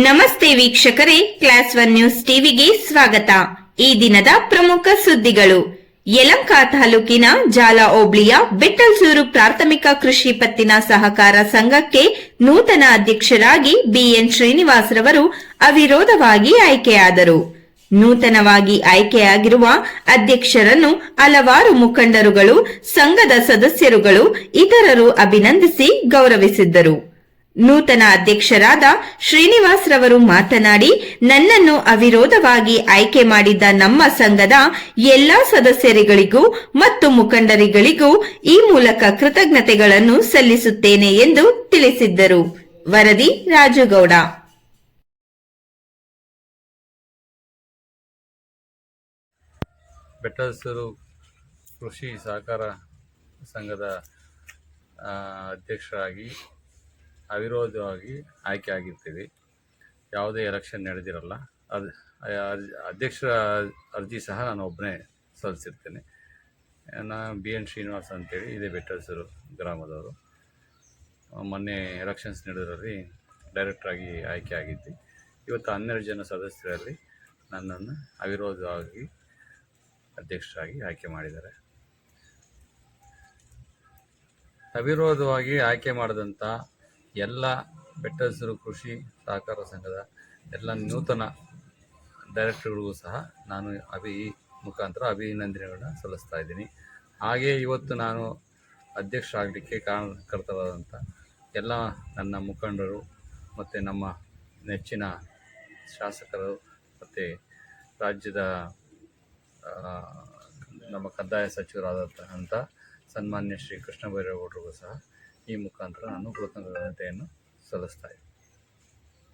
ನಮಸ್ತೆ ವೀಕ್ಷಕರೇ class one news ಟಿವಿಗೆ ಸ್ವಾಗತ. ಈ ದಿನದ ಪ್ರಮುಖ ಸುದ್ದಿಗಳು. ಯಲಂಕ ತಾಲೂಕಿನ ಜಾಲ ಓಬ್ಳಿಯ ಬೆಟ್ಟಲ್ಸೂರು ಪ್ರಾಥಮಿಕ ಕೃಷಿ ಪತ್ತಿನ ಸಹಕಾರ ಸಂಘಕ್ಕೆ ನೂತನ ಅಧ್ಯಕ್ಷರಾಗಿ ಬಿಎನ್ ಶ್ರೀನಿವಾಸರವರು ಅವಿರೋಧವಾಗಿ ಆಯ್ಕೆಯಾದರು. ನೂತನವಾಗಿ ಆಯ್ಕೆಯಾಗಿರುವ ಅಧ್ಯಕ್ಷರನ್ನು ಹಲವಾರು ಮುಖಂಡರುಗಳು, ಸಂಘದ ಸದಸ್ಯರುಗಳು, ಇತರರು ಅಭಿನಂದಿಸಿ ಗೌರವಿಸಿದ್ದರು. ನೂತನ ಅಧ್ಯಕ್ಷರಾದ ಶ್ರೀನಿವಾಸ್ ರವರು ಮಾತನಾಡಿ, ನನ್ನನ್ನು ಅವಿರೋಧವಾಗಿ ಆಯ್ಕೆ ಮಾಡಿದ್ದ ನಮ್ಮ ಸಂಘದ ಎಲ್ಲಾ ಸದಸ್ಯರುಗಳಿಗೂ ಮತ್ತು ಮುಖಂಡರಿಗಳಿಗೂ ಈ ಮೂಲಕ ಕೃತಜ್ಞತೆಗಳನ್ನು ಸಲ್ಲಿಸುತ್ತೇನೆ ಎಂದು ತಿಳಿಸಿದ್ದರು. ವರದಿ ರಾಜುಗೌಡ. ಕೃಷಿ ಸಹಕಾರ ಸಂಘದ ಅಧ್ಯಕ್ಷರಾಗಿ ಅವಿರೋಧವಾಗಿ ಆಯ್ಕೆ ಆಗಿರ್ತೀವಿ. ಯಾವುದೇ ಎಲೆಕ್ಷನ್ ನಡೆದಿರಲ್ಲ. ಅದು ಅಧ್ಯಕ್ಷರ ಅರ್ಜಿ ಸಹ ನಾನು ಒಬ್ಬನೇ ಸಲ್ಲಿಸಿರ್ತೇನೆ. ನಾನು ಬಿ ಎನ್ ಶ್ರೀನಿವಾಸ್ ಅಂತೇಳಿ ಇದೇ ಬೆಟ್ಟಸರು ಗ್ರಾಮದವರು. ಮೊನ್ನೆ ಎಲೆಕ್ಷನ್ಸ್ ನಡೆದರಲ್ಲಿ ಡೈರೆಕ್ಟ್ರಾಗಿ ಆಯ್ಕೆ ಆಗಿದ್ದೆ. ಇವತ್ತು ಹನ್ನೆರಡು ಜನ ಸದಸ್ಯರಲ್ಲಿ ನನ್ನನ್ನು ಅವಿರೋಧವಾಗಿ ಅಧ್ಯಕ್ಷರಾಗಿ ಆಯ್ಕೆ ಮಾಡಿದ್ದಾರೆ. ಅವಿರೋಧವಾಗಿ ಆಯ್ಕೆ ಮಾಡಿದಂಥ ಎಲ್ಲ ಬೆಟ್ಟಹಸಿರು ಕೃಷಿ ಸಹಕಾರ ಸಂಘದ ಎಲ್ಲ ನೂತನ ಡೈರೆಕ್ಟರ್ಗಳಿಗೂ ಸಹ ನಾನು ಅಭಿ ಮುಖಾಂತರ ಅಭಿನಂದನೆಗಳನ್ನ ಸಲ್ಲಿಸ್ತಾ ಇದ್ದೀನಿ. ಹಾಗೆ ಇವತ್ತು ನಾನು ಅಧ್ಯಕ್ಷ ಆಗಲಿಕ್ಕೆ ಕಾರಣಕರ್ತರಾದಂಥ ಎಲ್ಲ ನನ್ನ ಮುಖಂಡರು ಮತ್ತು ನಮ್ಮ ನೆಚ್ಚಿನ ಶಾಸಕರು ಮತ್ತು ರಾಜ್ಯದ ನಮ್ಮ ಕಂದಾಯ ಸಚಿವರಾದಂಥ ಸನ್ಮಾನ್ಯ ಶ್ರೀ ಕೃಷ್ಣ ಬೈರೇಗೌಡರಿಗೂ ಸಹ ಈ ಮುಖಾಂತರ ನಾನು ಕೃತಜ್ಞತೆಯನ್ನು ಸಲ್ಲಿಸ್ತಾ ಇದ್ದೀನಿ